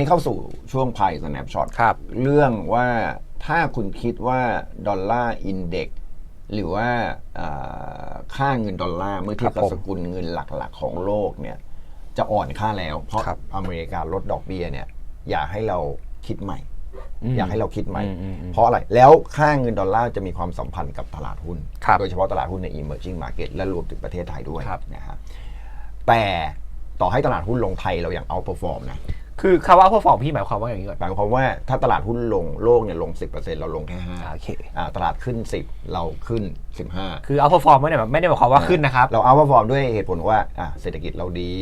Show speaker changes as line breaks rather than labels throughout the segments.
นี่เข้าสู่ช่วงไพ่ snapshot
ครับ
เรื่องว่าถ้าคุณคิดว่าดอลลาร์อินเด็กหรือว่าอ่าค่าเงินดอลลาร์เมื่อเทียบกับ
ครับผม
สกุลเงินหลักๆ ของโลกเนี่ยจะอ่อนค่าแล้ว เพราะ
ครับ
อเมริกาลดดอกเบี้ยเนี่ยอยากให้เราคิดใหม่
อืม
อยากให้เราคิดใหม่
อืมอืมอืม
เพราะอะไร แล้วค่าเงินดอลลาร์จะมีความสัมพันธ์กับตลาดหุ้น
ครับ
โดยเฉพาะตลาดหุ้นใน emerging market และรวมถึงประเทศไทยด้วย
ครับ
นะฮะแต่ต่อให้ตลาดหุ้นลงไทยเรายัง outperform นะ
คือคำว่าพอฟอร์มพี่หมายความว่าอย่างนี้ก่อน
หมายความว่าถ้าตลาดหุ้นลงโลกเนี่ยลง 10%เราลงแค่
โอเค
5อ่าตลาดขึ้น 10 เราขึ้น 15
คือเอาพอฟอร์มไม่ได้แบบไม่ได้หมายความว่าขึ้นนะครับ
เราเอาว่าฟอร์มด้วยเหตุผลว่าอะเศรษฐกิจเราดี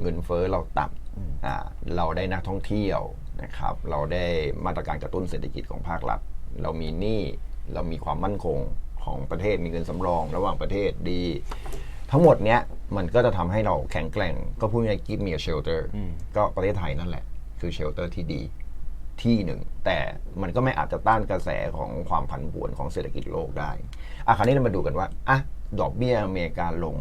เงินเฟ้อเราต่ำอ่าเราได้นักท่องเที่ยวนะครับเราได้มาตรการกระตุ้นเศรษฐกิจของภาครัฐ เรามีหนี้เรามีความมั่นคงของประเทศมีเงินสำรอง ระหว่างประเทศดี ทั้งหมดเนี้ยมันก็จะทำให้เราแข็งแกร่ง ก็พูดง่ายๆ give me a shelter ก็ประเทศไทยนั่นแหละ คือเชลเตอร์ที่ดีที่หนึ่ง แต่มันก็ไม่อาจจะต้านกระแสของความผันผวนของเศรษฐกิจโลกได้อะคราวนี้เรามาดูกันว่าอะดอกเบี้ยอเมริกาลง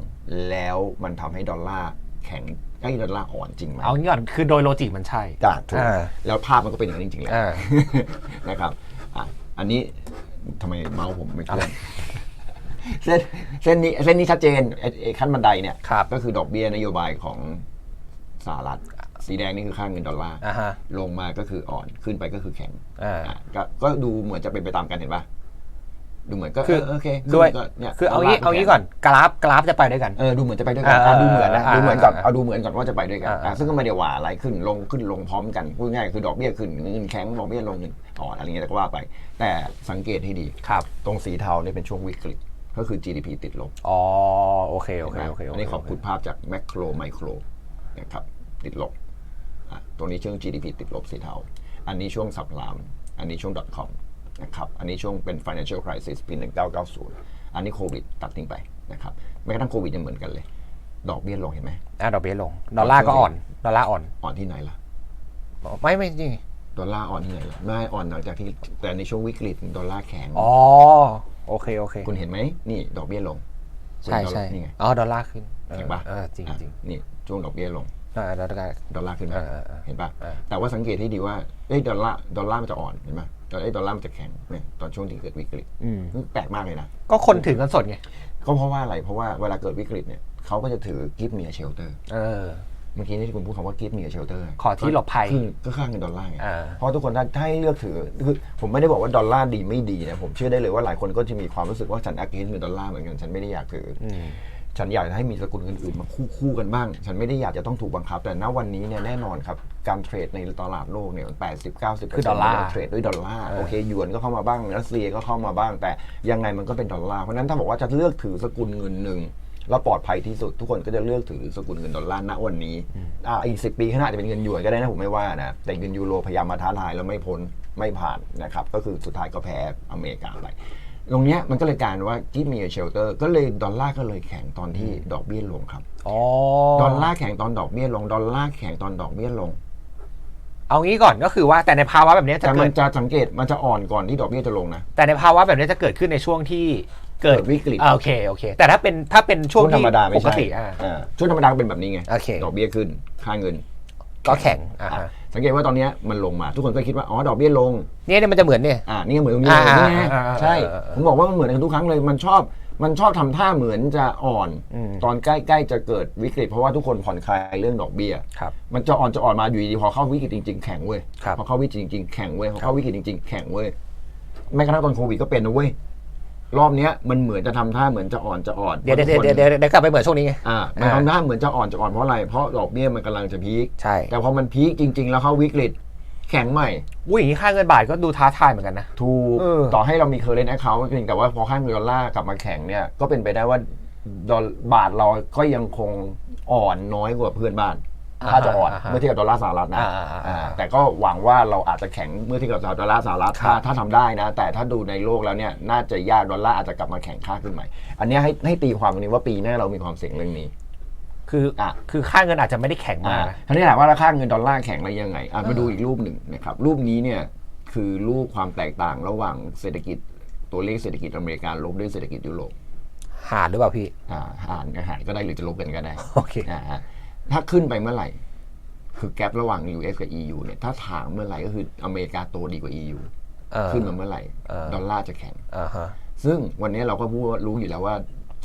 แล้วมันทำให้ดอลลาร์แข็งไอ้ยดอลลาร์อ่อนจริงไหม
เอางี้ก่อนคือโดยโลจิกมันใช่
จ้ะถูก
อ่า
แล้วภาพมันก็เป็นอย่างนั้นจริงๆแหละ
อ่า
นะครับอะอันนี้ทำไมเมาส์ผมไม่
อะ
ขึ้
ไร
น เส้นเส้นนี้เส้นนี้ชัดเจนไอ้ไอ้ขั้นบันไดเนี่ย
ครับ
ก็คือดอกเบี้ยนโยบายของสหรัฐสีแดงนี่คือค่าเงินดอลลาร์
อ่าฮะ
ลงมาก็คืออ่อนขึ้นไปก็คือแข็ง
อ่า
อะก็ก็ดูเหมือนจะเป็นไปตามกันเห็นปะดูเหมือนก็
คือ
เโอเค
ด้วย
ก็เนี่ย
คือเอา
ดลล
งี้
ร์
เอางี้
แข็ง
ก่อนกราฟกราฟจะไปด้วยกัน
เออดูเหมือนจะไปด้วยกัน
อ่า
อะดูเหมือนนะ
อ่า
ดูเหมือนก่อน
อ่า
เอาดูเหมือนก่อนว่าจะไปด้วยกัน
อ่า
อะซึ่งก็ไม่ได้ว่าอะไรขึ้นลงขึ้นลงพร้อมกันพูดง่ายๆคือดอกเบี้ยขึ้นเงินแข็งดอกเบี้ยลงเงินอ่อนอะไรเงี้ยก็ว่าไป แต่สังเกตให้ดี
ครับ
ตรงสีเทาเนี่ยเป็นช่วงวิกฤต ก็คือ GDP ติดลบ
อ๋อโอเคโอเคโอเค
อันนี้ขอขุดภาพจากแมคโครไมโครนะครับติดลบอะตรงนี้ช่วง GDP ติดลบสีเทา อันนี้ช่วงสับราม อันนี้ช่วง .com นะครับ อันนี้ช่วงเป็น financial crisis ปี 1990 อันนี้โควิดตัดทิ้งไปนะครับแม้กระทั่งโควิดยังเหมือนกันเลย ดอกเบี้ยลงเห็นไหม
อะดอกเบี้ยลง ดอลลาร์ก็อ่อน ดอลลาร์อ่อน
อ่อนที่ไหนล่ะ
ไม่ไม่จริง
ดอลลาร์อ่อนที่ไหนล่ะไม่อ่อนหลังจากที่แต่ในช่วงวิกฤตดอลลาร์แข็ง
อ๋อ โอเคโอเค
คุณเห็นไหมนี่ดอกเบี้ยลง
ใช่ใช่
นี่ไง
อ๋อดอลลาร์ขึ้นเออ
เห็นปะ
เออจริง
อะ
จริง
นี่ช่วงดอกเบี้ยลง
อ่าดอลลาร์
ดอลลาร์ขึ้นไหม
เออเออเออ
เห็นปะ
เออ
แต่ว่าสังเกตให้ดีว่าเอ้ยดอลลาร์ดอลลาร์มันจะอ่อนเห็นปะดอลเอ้ยดอลลาร์มันจะแข็งเนี่ยตอนช่วงที่เกิดวิกฤต
อืม
แปลกมากเลยนะ
ก็คนถือเงินสดไง
ก็เพราะว่าอะไรเพราะว่าเวลาเกิดวิกฤตเนี่ยเขาก็จะถือกิฟต์เมียเชลเตอร์
เออ
เมื่อกี้นี่ที่คุณพูดคำว่ากิฟต์เมียเชลเตอร์
ขอที่หลบภัย
ก็ค่าเงินดอลลาร์ไง
อ่า
เพราะทุกคนถ้าถ้าให้เลือกถือคือผมไม่ได้บอกว่าดอลลาร์ดีไม่ดีนะผมเชื่อได้เลยว่าหลายคนก็จะมีความรู้สึกว่าฉันอักเนเงินดอลลาร์เหมือนกันฉันไม่ได้อยากถืออ
อืม
ฉันอยากจะให้มีสกุลเงินอื่นมาคู่คู่กันบ้าง ฉันไม่ได้อยากจะต้องถูกบังคับ แต่ณวันนี้เนี่ยแน่นอนครับการเทรดในตลาดโลกเนี่ยแปดสิบเก้าสิบ
คือดอลลาร์
เทรดด้วยดอลลาร์
เออ
โอเคหยวนก็เข้ามาบ้างรัสเซียก็เข้ามาบ้าง แต่ยังไงมันก็เป็นดอลลาร์เพราะฉะนั้นถ้าบอกว่าจะเลือกถือสกุลเงินหนึ่ง แล้วปลอดภัยที่สุดทุกคนก็จะเลือกถือสกุลเงินดอลลาร์ณวันนี้อ่าอีกสิปีข้างหน้าอาจจะเป็นเงินหยวนก็ได้นะผมไม่ว่านะแต่เงินยูโรพยายามมาท้าทายแล้วไม่พ้นไม่ผ่านนะครับก็คือสุดท้ายก็แพ้อเมริกาไปตรงเนี้ยมันก็เลยกลายเป็นว่ากิฟมีเชลเตอร์ก็เลยดอลลาร์ก็เลยแข็งตอนที่ดอกเบี้ยลงครับ
อ๋อ
ดอลลาร์แข็งตอนดอกเบี้ยลงดอลลาร์แข็งตอนดอกเบี้ยลง
เอางี้ก่อนก็คือว่าแต่ในภาวะแบบนี้จะ
แต่
เกิ
มั
ด
นจะสังเกตมันจะอ่อนก่อนที่ดอกเบี้ยจะลงนะ
แต่ในภาวะแบบนี้จะเกิดขึ้นในช่วงที่ เกิด
เกิดวิกฤต
อ่าโอเคโอเค แต่ถ้าเป็นถ้าเป็นช่วง
ธร
ที่
รมดา
ป
ไม่
ก
ใช่
ติอ่า
อ่าช่วงธรรมดาก็เป็นแบบนี้ไง
โอเค
ดอกเบี้ยขึ้นค่าเงิน
ก็แข็งอ่า
อะ
ฮะ
สังเกตว่าตอนเนี้ยมันลงมา ทุกคนก็คิดว่าอ๋อดอกเบี้ยลง
เนี่ยเนี่ยมันจะเหมือนเนี่ย
อ่านี่เหมือนตรงนี้เลย
อ่า
นี่ไง
อ่าอ่า
ใช่
อ่าอ่า
ผมบอกว่ามันเหมือนกันทุกครั้งเลย มันชอบ มันชอบทำท่าเหมือนจะอ่อน
อืม
ตอนใกล้ๆจะเกิดวิกฤต เพราะว่าทุกคนผ่อนคลายเรื่องดอกเบี้ย
ครับ
มันจะอ่อนจะอ่อนมาอยู่ดีๆพอเข้าวิกฤตจริงๆแข็งเว้ย
ครับ
พอเข้าวิกฤตจริงๆแข็งเว้ย พอเข้าวิกฤตจริงๆแข็งเว้ย แม้กระทั่งตอนโควิดก็เป็นนะเว้ย รอบเนี้ยมันเหมือนจะทำท่าเหมือนจะอ่อนจะอ่อน
เดี๋ยวเดี๋ยว
พราะทุก
เดี๋ยว
คน
เดี๋ยวเดี๋ยวกลับไปเหมือนช่วงนี้ไง
อ่ามันทำท่าเหมือนจะอ่อนจะอ่อนเพราะอะไรเพราะดอกเบี้ยมันกำลังจะพีค
ใช่
แต่พอมันพีคจริง ๆ แล้วเข้าวิกฤตแข็งใหม่
อุ้ยอย่างนี้ค่าเงินบาทก็ดูท้าทายเหมือนกันนะ
ถูก
เออ
ต่อให้เรามีเคอร์เรนต์แอคเคาท์ก็จริงแต่ว่าพอค่าเงินดอลลาร์กลับมาแข็งเนี่ยก็เป็นไปได้ว่าดอลบาทเราก็ยังคงอ่อนน้อยกว่าเพื่อนบ้าน ถ้าจะอ่อน
อ่าฮะ
เมื่อเทียบกับดอลลาร์สหรัฐนะ
อ่าอ่าอ่า
อ่าแต่ก็หวังว่าเราอาจจะแข็งเมื่อเทียบกับดอลลาร์สหรัฐ
ครั
ถ้า
บ
ถ้าทำได้นะ แต่ถ้าดูในโลกแล้วเนี่ยน่าจะยากดอลลาร์อาจจะกลับมาแข็งค่าขึ้นใหม่อันเนี้ยให้ให้ตีความตรงนี้ว่าปีหน้าเรามีความเสี่ยงเรื่องนี้
คืออะคือค่าเงินอาจจะไม่ได้แข็งมากนะ
ทีนี้ถามว่าราคาเงินดอลลาร์แข็งอะไรยังไงอะมาดูอีกรูปหนึ่งนะครับรูปนี้เนี่ยคือรูปความแตกต่างระหว่างเศรษฐกิจตัวเลขเศรษฐกิจอเมริกาลบด้วยเศรษฐกิจยุโรป
หาดหรือเปล่าพี่
อ่าหารกับหารก็ได้หรือจะลบกันก็ได้
โอเค
อ่าฮะ ถ้าขึ้นไปเมื่อไหร่ คือแกลระหว่าง US กับ EU เนี่ยถ้าถางเมื่อไหร่ก็คืออเมริกาโตดีกว่า EU
เออ
ขึ้นมาเมื่อไหร่
เออ
ดอลลาร์จะแข็ง
อ่าฮะ
ซึ่งวันนี้เราก็พูดว่ารู้อยู่แล้วว่า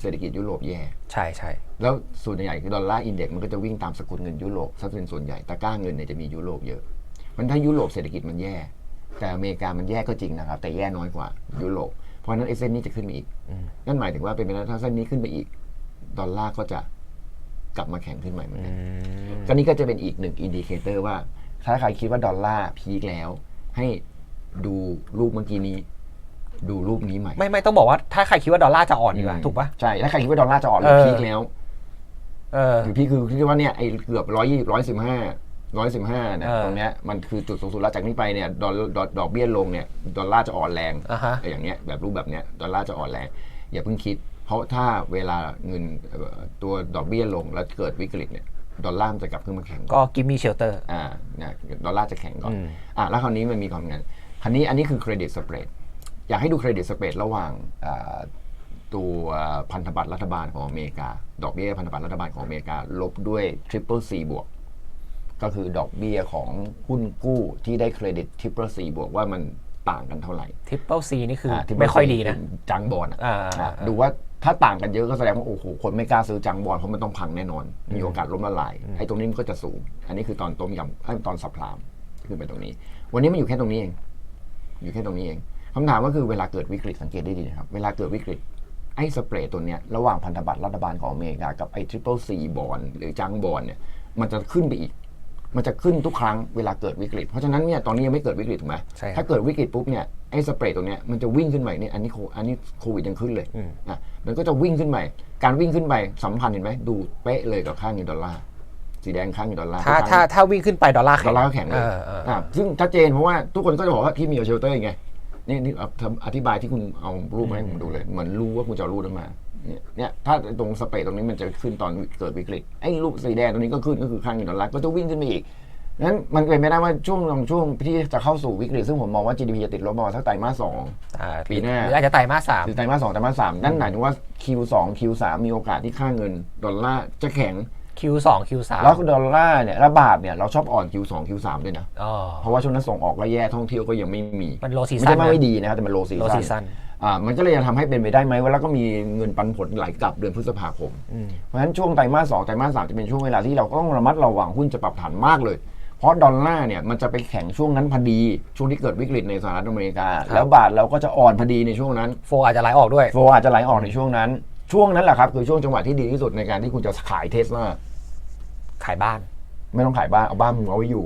เศรษฐกิจยุโรปแย่
ใช่ใช่
แล้วส่วนใหญ่คือดอลลาร์อินเด็กซ์มันก็จะวิ่งตามสกุลเงินยุโรปซะเป็นส่วนใหญ่ตะกร้าเงินเนี่ยจะมียุโรปเยอะ มันถ้ายุโรปเศรษฐกิจมันแย่ แต่อเมริกามันแย่ก็จริงนะครับ แต่แย่น้อยกว่ายุโรปเพราะฉะนั้นไอ้เส้นนี้จะขึ้นมาอีกนั่นหมายถึงว่าเป็นไปได้ถ้าเส้นนี้ขึ้นไปอีก ดอลลาร์ก็จะ กลับมาแข็งขึ้นใหม่เหมือนกันก็นี่ก็จะเป็นอีกหนึ่งอินดิเคเตอร์ว่า ถ้าใครคิดว่าดอลลาร์พีคแล้ว ให้ดูรูปเมื่อกี้นี้ ดูรูปนี้ใหม่
ไม่ไม่ต้องบอกว่าถ้าใครคิดว่าดอลลาร์จะอ่อนดีกว่าถูกปะ
ใช่ ถ้าใครคิดว่าดอลลาร์จะอ่อนหรือ
เออ
พีคแล้ว
เออ
หรือพี่คือคิดว่าเนี่ยไอ้เกือบร้อยยี่ร้อยสิบห้าร้อยสิบห้าเนี่ย
เออ
ตรงเนี้ยมันคือจุดสูงสุดแล้วจากนี้ไปเนี่ยดอลดอลดอกเบี้ยลงเนี่ยดอลลาร์จะอ่อนแรง
อ่าฮะ
ไอ้อย่างเงี้ยแบบรูปแบบเนี้ยดอลลาร์จะอ่อนแรง อย่าเพิ่งคิด เพราะถ้าเวลาเงินเอ่อตัวดอกเบี้ยลงแล้วเกิดวิกฤตเนี่ยดอลลาร์มันจะกลับขึ้นมาแข็ง
ก็กิมมี่เชลเตอร์
อ่าเนี่ยดอลลาร์จะแข็งก่อน
อืม
อะแล้วคราวนี้มันมีความงานคราวนี้อันนี้คือเครดิตสเปรดอยากให้ดูเครดิตสเปรดระหว่างอ่าตัวพันธบัตรรัฐบาลของอเมริกา ดอกเบี้ยพันธบัตรรัฐบาลของอเมริกา ลบด้วย Triple C บวกก็คือดอกเบี้ยของหุ้นกู้ที่ได้เครดิต Triple C บวกว่ามันต่างกันเท่าไหร่
ทริปเปิลซีนี่คือ
อ่า Triple
ไม่ค่อย
C
ดีนะ
จังบอล
อ่า
ดูว่า ถ้าต่างกันเยอะก็แสดงว่าโอ้โหคนไม่กล้าซื้อจังบอลเพราะมันต้องพังแน่นอน มีโอกาสล้มละลายไอ้ตรงนี้มันก็จะสูง อันนี้คือตอนต้มยำไอ้ตอนสับพลามขึ้นไปตรงนี้ วันนี้มันอยู่แค่ตรงนี้เอง อยู่แค่ตรงนี้เองคำถามก็คือเวลาเกิดวิกฤตสังเกตได้ดีนะครับ เวลาเกิดวิกฤตไอ้สเปรดตัวเนี้ยระหว่างพันธบัตรรัฐบาลของอเมริกากับไอ้ทริปเปิลซีบอลหรือจังบอลเนี่ยมันจะขึ้นไปอีก มันจะขึ้นทุกครั้งเวลาเกิดวิกฤต เพราะฉะนั้นเนี่ยตอนนี้ยังไม่เกิดวิกฤตถูกไหม
ใช่ครับ
ถ้าเกิดวิกฤตปุ๊บเนี่ยไอ้สเปรดตัวเนี้ยมันจะวิ่งขึ้นไปเนี่ยอันนี้โคอันนี้โควิดยังขึ้นเลย
อืม
อะมันก็จะวิ่งขึ้นไปการวิ่งขึ้นไปสัมพันธ์เห็นไหมดูเป๊ะเลยกับค่าเงินดอลลาร์สีแดงค่าเงินดอลลาร์
ถ้า
ทุกค
ถ้า
รั้ง
ถ้าวิ่งขึ้นไปดอลลาร์แข็
ดองลลาร์ก็แข็งเลย
ออออ
อะซึ่งชัดเจนเพราะว่าทุกคนก็จะบอกว่าพี่มีเชลเตอร์ไงนี่นี่เอาทำอธิบายที่คุณเอารูปมาให้ผมดูเลยเหมือนรู้ว่าคุณจะเอารูปนั้นมา เนี่ยเนี่ยถ้าตรงสเปรดตรงนี้มันจะขึ้นตอนเกิดวิกฤตไอ้รูปสีแดงตรงนี้ก็ขึ้นก็คือค่าเงินดอลลาร์ก็จะวิ่งขึ้นไปอีกนั้นมันเป็นไม่ได้ว่าช่วงลงช่วงที่จะเข้าสู่วิกฤตซึ่งผมมองว่า GDP จะติดลบประมาณสักไตรมาสสอง
อ่า
ปีหน้า
หรืออาจจะไตรมาสสาม
หรือไตรมาสสองไตรมาสสามนั่นหมายถึงว่า Q2 Q3 มีโอกาสที่ค่าเงินดอลลาร์จะแข็ง
คิวสองคิวสาม
แล้วดอลลาร์เนี่ยระบาดเนี่ยเราชอบอ่อน Q2 Q3 ด้วยนะ
อ๋อ
เพราะว่าช่วงนั้นส่งออกก็แย่ท่องเที่ยวก็ยังไม่มี
มัน low
ไม่
season
ใช่ว่า
นะ
ไม่ดีนะครับแต่มันโลซี
โลซีซั
ซั
น
น อ่ามันก็เลยจะทำให้เป็นไปได้ไหมว่าแล้วก็มีเงินปันผลไหลกลับเดือนพฤษภาคม เพราะฉะนั้นช่วงไตรมาสสองไตรมาสสามจะเป็นช่วงเวลาที่เราก็ต้องระมัดระวังหุ้นจะปรับฐานมากเลย เพราะดอลลาร์เนี่ยมันจะไปแข็งช่วงนั้นพอดี ช่วงที่เกิดวิกฤตในสหรัฐอเมริกา แล้วบาทเราก็จะอ่อนพอดีในช่วงนั้น
โฟอาจจะไหลออกด้วย
โฟอาจจะไหลออกในช่วงนั้น ช่วงนั้นแหละครับคือช่วงจังหวะที่ดีที่สุดในการที่คุณจะขายเทสลา
ขายบ้าน
ไม่ต้องขายบ้านเอาบ้านมึงเอาไว้อยู่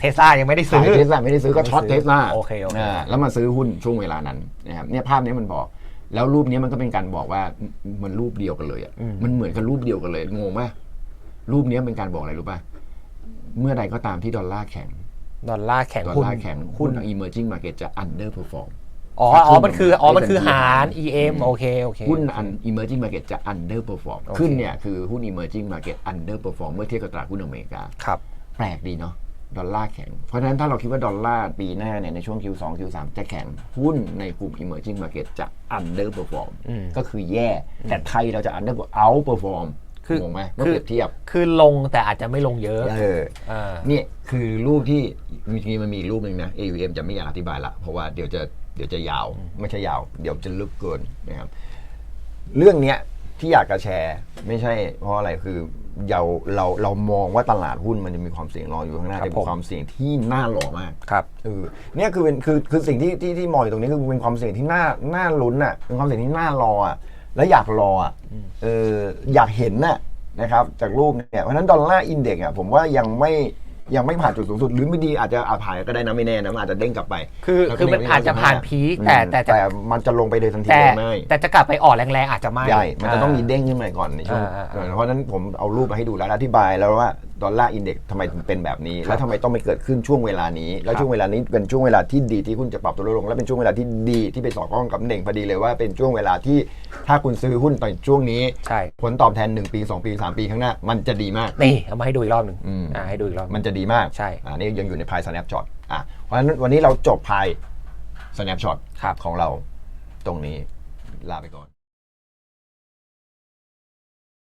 เทสลายังไม่ได้ซื้
ขาย
อ
เทสลาไม่ได้ซื้อก็ช็อตเทสลา
โอเคโอเค
แล้วมาซื้อหุ้นช่วงเวลานั้นนะครับเนี่ยภาพนี้มันบอก แล้วรูปนี้มันก็เป็นการบอกว่ามันรูปเดียวกันเลยอะมันเหมือนกับรูปเดียวกันเลยงงไหมรูปนี้เป็นการบอกอะไรรู้ป่ะเมื่อใดก็ตามที่ดอลลาร์แข็ง
ดอลลาร์แข็ง
ดอล
หุ้น
ลาร์แข็งหุ้น emerging market จะ underperform
อ๋อ อ๋อ มันคือ อ๋อ มันคือหาร EM โอเค โอเค
หุ้นอัน emerging market จะ underperform
โอเค
ขึ้นเนี่ย คือหุ้น emerging market underperform เมื่อเทียบกับตลาดหุ้นอเมริกา
ครับ
แปลกดีเนาะ ดอลลาร์แข็ง เพราะฉะนั้นถ้าเราคิดว่าดอลลาร์ปีหน้าเนี่ยในช่วง Q2 Q3 จะแข็ง หุ้นในกลุ่ม emerging market จะ underperform
อืม
ก็คือแย่ แต่ไทยเราจะ under outperform
คือง
งไหมเมื่อ
คือ
เปรียบเทียบ
คือลงแต่อาจจะไม่ลงเยอะ
เออ
อ่า
เนี่ยคือรูปที่จริงๆมันมีอีกรูปหนึ่งนะ AUM จะไม่อยากอธิบายละ เพราะว่าเดี๋ยวจะเดี๋ยวจะยาว ไม่ใช่ยาว เดี๋ยวจะลึกเกินนะครับ เรื่องเนี้ยที่อยากจะแชร์ไม่ใช่เพราะอะไรคือ เราเราเรามองว่าตลาดหุ้นมันจะมีความเสี่ยงรออยู่ข้างหน้า
ครับ
แต่เป็นความเสี่ยงที่น่าหล่อมาก
ครับ
เออเนี่ยคือเป็นคือคือสิ่งที่ที่ที่มองอยู่ตรงนี้คือเป็นความเสี่ยงที่น่าน่าลุ้นอะเป็นความเสี่ยงที่น่ารออะและอยากรออะเอออยากเห็นน่ะนะครับจากรูปเนี่ยเพราะฉะนั้นดอลลาร์อินเด็กซ์อะผมว่ายังไม่ ยังไม่ผ่านจุดสูงสุดหรือไม่ดีอาจจะอาจผ่านก็ได้นะไม่แน่นะมันอาจจะเด้งกลับไป
คือ
แล้วก็
คือมัน
เด้งไป
อาจจะผ่าน
25
พีคแต่
อืม
แต่จะ
แต่มันจะลงไปเลยทันที
แต่
ไม่
แต่จะกลับไปอ่อนแรงๆอาจจะไม่
ใช่ มันจะต้องมีเด้งขึ้นมาก่อนในช่วง
อ่าอ่าอ่า
เพราะฉะนั้นผมเอารูปมาให้ดูแล้วอธิบายแล้วว่า ดอลลาร์อินเด็กซ์ทำไมถึงเป็นแบบนี้ แล้วทำไมต้องไปเกิดขึ้นช่วงเวลานี้ แล้วช่วงเวลานี้เป็นช่วงเวลาที่ดีที่คุณจะปรับตัวลดลง และเป็นช่วงเวลาที่ดีที่ไปสอดคล้องกับเด่งพอดีเลยว่าเป็นช่วงเวลาที่ถ้าคุณซื้อหุ้นตอนช่วงนี้
ใช่
ผลตอบแทน 1 ปี 2 ปี 3 ปีข้างหน้า มันจะดีมาก
นี่เอามาให้ดูอีกรอบหนึ่ง
อืม
อ่าให้ดูอีกรอบ
มันจะดีมาก
ใช่
อ่านี่ยังอยู่ในพาย snapshot อะเพราะฉะนั้นวันนี้เราจบพาย snapshot
ครับ
ของเราตรงนี้ลาไปก่อน